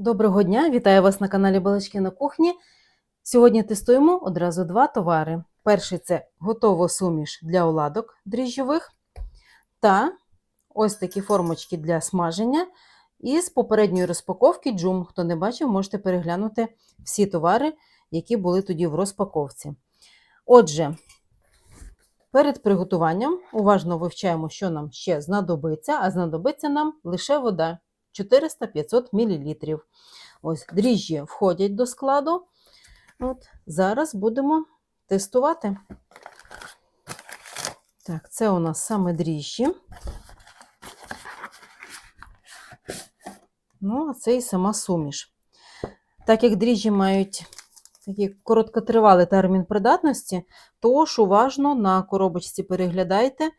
Доброго дня, вітаю вас на каналі Балачки на кухні. Сьогодні тестуємо одразу два товари. Перший це готова суміш для оладок дріжджових та ось такі формочки для смаження. І з попередньої розпаковки джум. Хто не бачив, можете переглянути всі товари, які були тоді в розпаковці. Отже, перед приготуванням уважно вивчаємо, що нам ще знадобиться, а знадобиться нам лише вода 400-500 мл. Ось дріжджі входять до складу. От, Зараз будемо тестувати. Так, це у нас саме дріжджі. Ну, а це і сама суміш. Так як дріжджі мають такий короткотривалий термін придатності, тож уважно на коробочці переглядайте,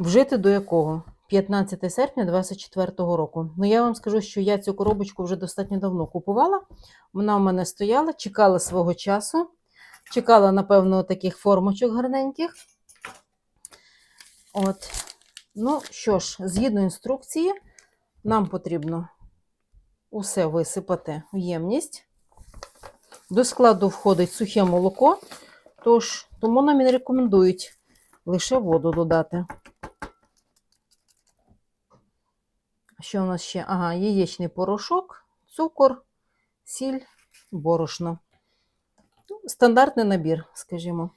вжити до якого? 15 серпня 2024 року. Ну, я вам скажу, що я цю коробочку вже достатньо давно купувала. Вона у мене стояла, чекала свого часу. Чекала, напевно, таких формочок гарненьких. От. Ну що ж, згідно інструкції, нам потрібно усе висипати в ємність. До складу входить сухе молоко, тож тому нам і не рекомендують лише воду додати. Що у нас ще? Ага, яєчний порошок, цукор, сіль, борошно. Ну, Стандартний набір, скажімо.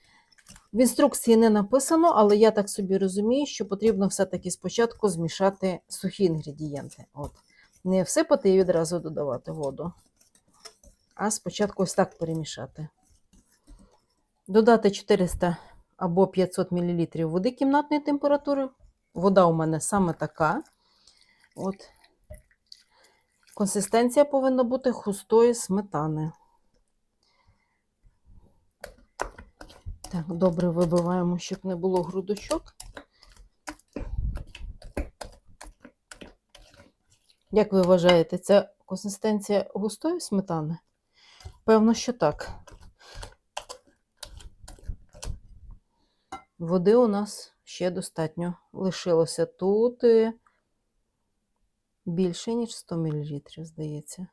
В інструкції не написано, але я так собі розумію, що потрібно все-таки спочатку змішати сухі інгредієнти. От. Не всипати і відразу додавати воду, а спочатку ось так перемішати. Додати 400 або 500 мл води кімнатної температури. Вода у мене саме така. От. Консистенція повинна бути густої сметани. Так, добре вибиваємо, щоб не було грудочок. Як ви вважаєте, це консистенція густої сметани? Певно, що так. Води у нас ще достатньо лишилося тут. е, Більше, ніж 100 мл, здається.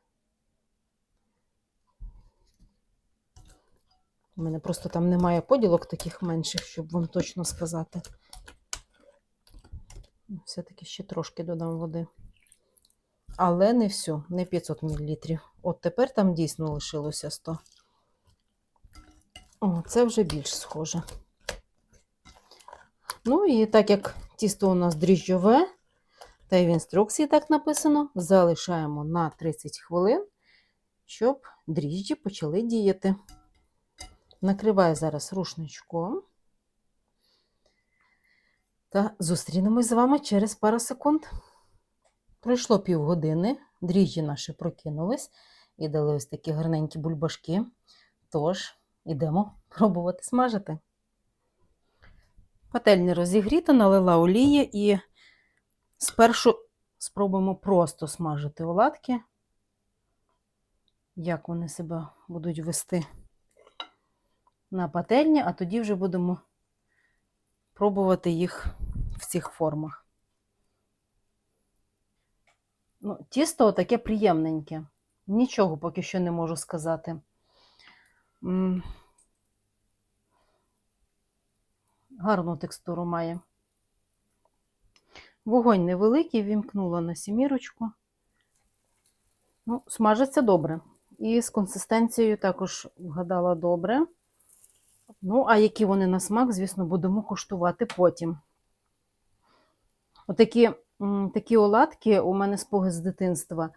У мене просто там немає поділок таких менших, щоб вам точно сказати. Все-таки ще трошки додам води. Але не всю, не 500 мл. От тепер там дійсно лишилося 100. О, це вже більш схоже. Ну і так як тісто у нас дріжджове, та й в інструкції так написано, залишаємо на 30 хвилин, щоб дріжджі почали діяти. Накриваю зараз рушничком. Та зустрінемось з вами через пару секунд. Пройшло півгодини, дріжджі наші прокинулись і дали ось такі гарненькі бульбашки. Тож, йдемо пробувати смажити. Пательня розігріта, налила олії і Спершу спробуємо просто смажити оладки, як вони себе будуть вести на пательні, а тоді вже будемо пробувати їх в цих формах. Ну, Тісто таке приємненьке. Нічого поки що не можу сказати. Гарну текстуру має. Вогонь невеликий, вімкнула на сімірочку. Ну, смажиться добре. І з консистенцією також вгадала добре. Ну, а які вони на смак, звісно, будемо куштувати потім. Отакі такі оладки у мене споги з дитинства.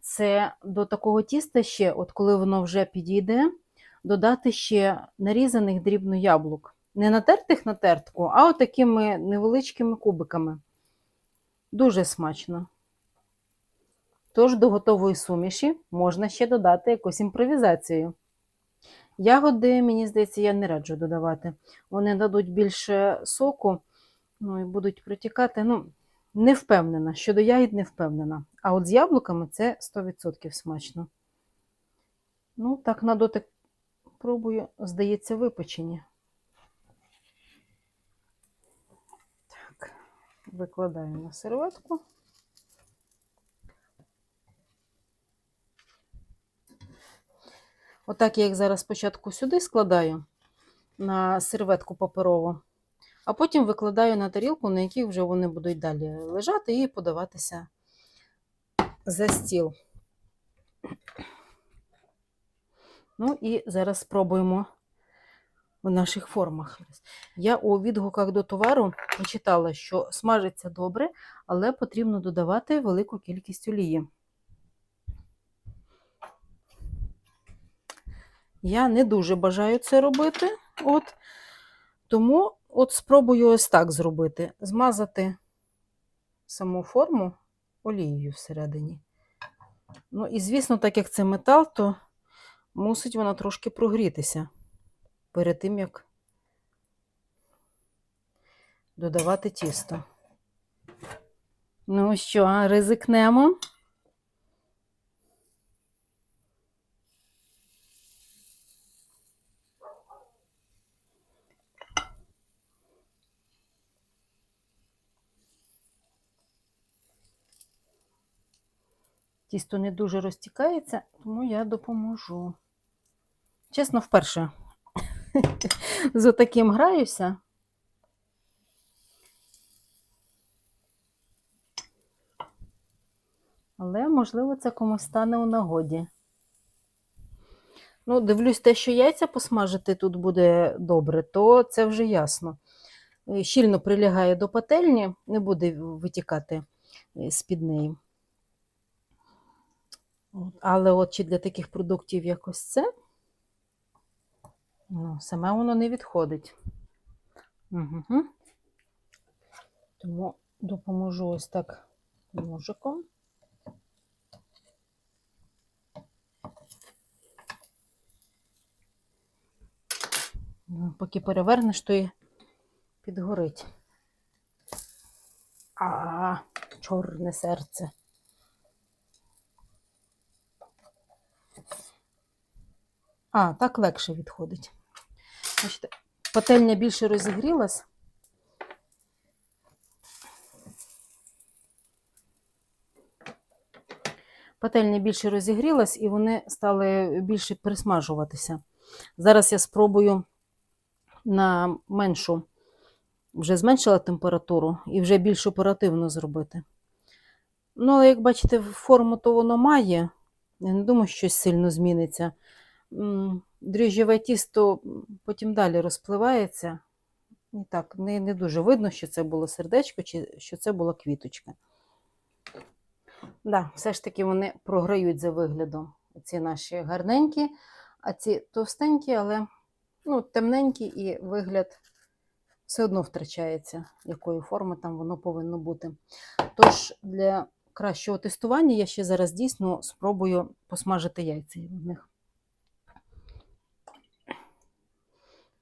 Це до такого тіста ще, от коли воно вже підійде, додати ще нарізаних дрібно яблук. Не натертих на тертку, а от такими невеличкими кубиками. Дуже смачно. Тож до готової суміші можна ще додати якусь імпровізацію. Ягоди, мені здається, я не раджу додавати. Вони дадуть більше соку, ну і будуть протікати. Ну, не впевнена. Щодо ягід не впевнена. А от з яблуками це 100% смачно. Ну, так, на дотик пробую, здається, випечені. Викладаю на серветку. Отак я їх зараз спочатку сюди складаю на серветку паперову, а потім викладаю на тарілку, на якій вже вони будуть далі лежати і подаватися за стіл. Ну і зараз спробуємо в наших формах. Я у відгуках до товару почитала, що смажиться добре, але потрібно додавати велику кількість олії. Я не дуже бажаю це робити, от, тому от спробую ось так зробити: змазати саму форму олією всередині. Ну і, звісно, так як це метал, то мусить вона трошки прогрітися перед тим, як додавати тісто. Ну що, ризикнемо? Тісто не дуже розтікається, тому я допоможу. Чесно, вперше з отаким граюся. Але, можливо, це комусь стане у нагоді. Ну, дивлюсь, те, що яйця посмажити тут буде добре, то це вже ясно. Е, Щільно прилягає до пательні, не буде витікати е, з-під неї. Але от чи для таких продуктів як ось це, ну, саме воно не відходить. Угу. Тому допоможу ось так ножиком. Ну, Поки перевернеш, то і підгорить. А, чорне серце. А, так легше відходить. Бачите, пательня більше розігрілась. Пательня більше розігрілась і вони стали більше присмажуватися. Зараз я спробую на меншу, вже зменшила температуру і вже більш оперативно зробити. Ну, але як бачите, форму то воно має. Я не думаю, що щось сильно зміниться. Дріжджове тісто потім далі розпливається. І так, не, не дуже видно, що це було сердечко, чи що це була квіточка. Да, все ж таки вони програють за виглядом. Ці наші гарненькі, а ці товстенькі, але ну, темненькі, і вигляд все одно втрачається, якої форми там воно повинно бути. Тож, для кращого тестування я ще зараз дійсно спробую посмажити яйця в них.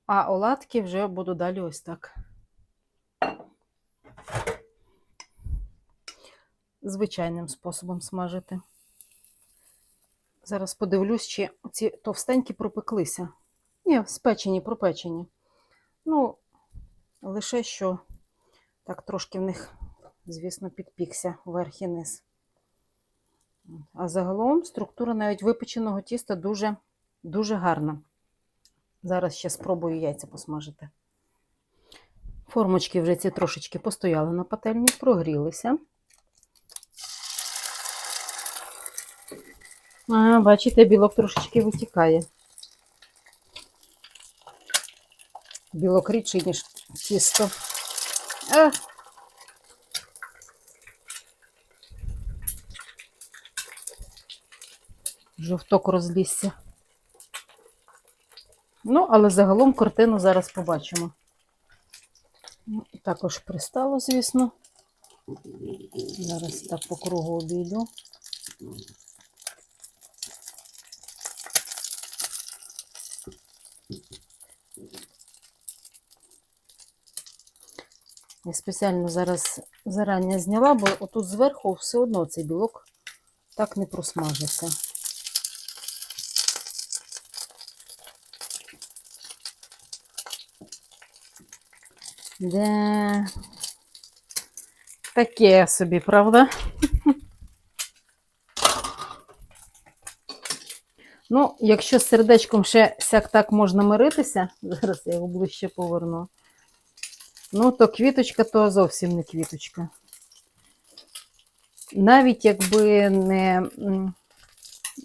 А оладки вже буду далі ось так. Звичайним способом смажити. Зараз подивлюсь, чи ці товстенькі пропеклися. Ні, спечені, пропечені. Ну, лише що так трошки в них, звісно, підпікся вверх і низ. А загалом структура навіть випеченого тіста дуже, дуже гарна. Зараз ще спробую яйця посмажити. Формочки вже ці трошечки постояли на пательні, прогрілися. А, бачите, білок трошечки витікає. Білок рідший, ніж тісто. А. Жовток розлізся. Ну, але загалом картину зараз побачимо. Також пристало, звісно. Зараз так по кругу обійду. Я спеціально зараз зарані зняла, бо отут зверху все одно цей білок так не просмажиться. Де таке собі, правда? Ну, якщо з сердечком ще сяк так можна миритися, зараз я його ближче поверну. Ну, то квіточка то зовсім не квіточка. Навіть якби не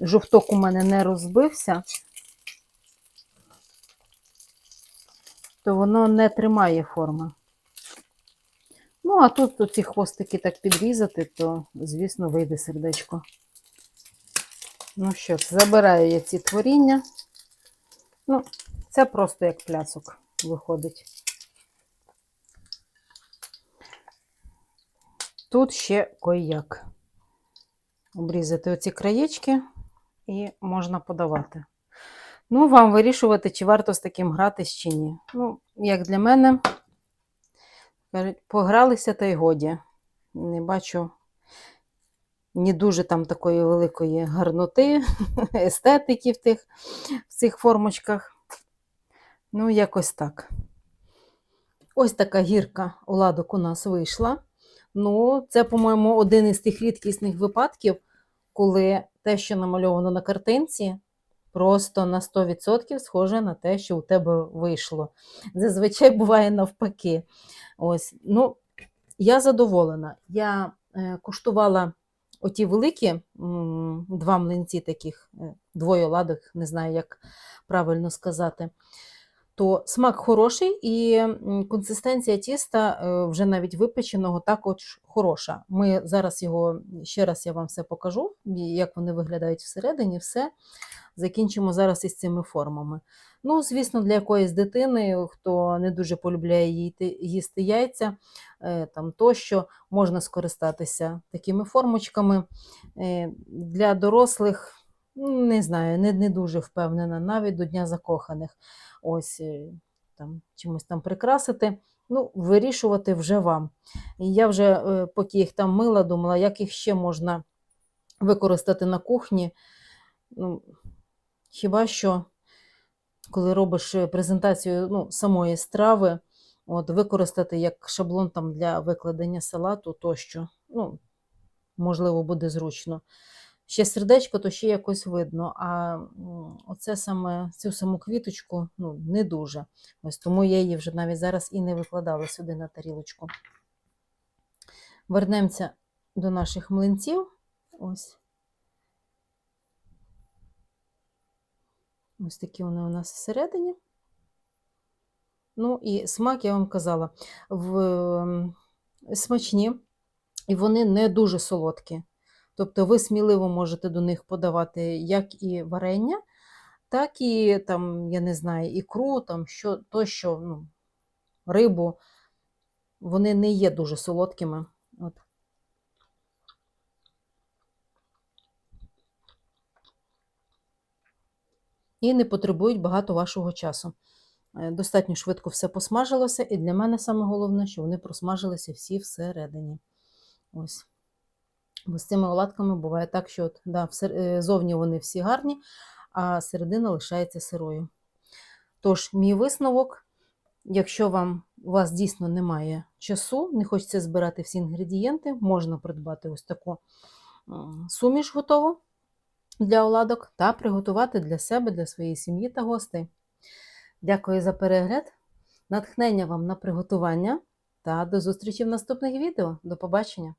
жовток у мене не розбився, то воно не тримає форми. Ну, а тут ці хвостики так підрізати, то, звісно, вийде сердечко. Ну що забираю я ці творіння. Ну, це просто як пляцок виходить. Тут ще кой-як. Обрізати оці краєчки і можна подавати. Ну, вам вирішувати, чи варто з таким гратись, чи ні. Ну, як для мене, погралися та й годі. Не бачу ні дуже там такої великої гарноти, естетики в, тих, в цих формочках. Ну, якось так. Ось така гірка оладок у нас вийшла. Ну, це, по-моєму, один із тих рідкісних випадків, коли те, що намальовано на картинці, просто на 100% схоже на те, що у тебе вийшло. Зазвичай буває навпаки. Ось, ну, я задоволена. Я е, куштувала оті великі два млинці таких, е, двоє оладок, не знаю, як правильно сказати. То смак хороший і консистенція тіста е, вже навіть випеченого також хороша. Ми зараз його ще раз я вам все покажу, як вони виглядають всередині, все. Закінчимо зараз із цими формами. Ну, звісно, для якоїсь дитини, хто не дуже полюбляє їсти, яйця, е, там тощо можна скористатися такими формочками. Е, Для дорослих, не знаю, не, не дуже впевнена, навіть до Дня закоханих. Ось е, там чимось там прикрасити. Ну, вирішувати вже вам. І я вже, е, поки їх там мила, думала, як їх ще можна використати на кухні. Ну, хіба що, коли робиш е, презентацію ну, самої страви, от, використати як шаблон там, для викладення салату тощо. Ну, можливо, буде зручно. Ще сердечко, то ще якось видно, а оце саме цю саму квіточку ну, не дуже. Ось тому я її вже навіть зараз і не викладала сюди на тарілочку. Вернемося до наших млинців. Ось. Ось такі вони у нас всередині. Ну і смак, я вам казала, в, смачні, і вони не дуже солодкі. Тобто ви сміливо можете до них подавати як і варення, так і там, я не знаю, ікру, там що, то, що, ну, рибу. Вони не є дуже солодкими. От. І не потребують багато вашого часу. Е, Достатньо швидко все посмажилося, і для мене саме головне, що вони просмажилися всі всередині. Ось. Бо з цими оладками буває так, що от, да, е, зовні вони всі гарні, а середина лишається сирою. Тож, мій висновок, якщо вам, у вас дійсно немає часу, не хочеться збирати всі інгредієнти, можна придбати ось таку суміш готову для оладок та приготувати для себе, для своєї сім'ї та гостей. Дякую за перегляд, натхнення вам на приготування та до зустрічі в наступних відео. До побачення!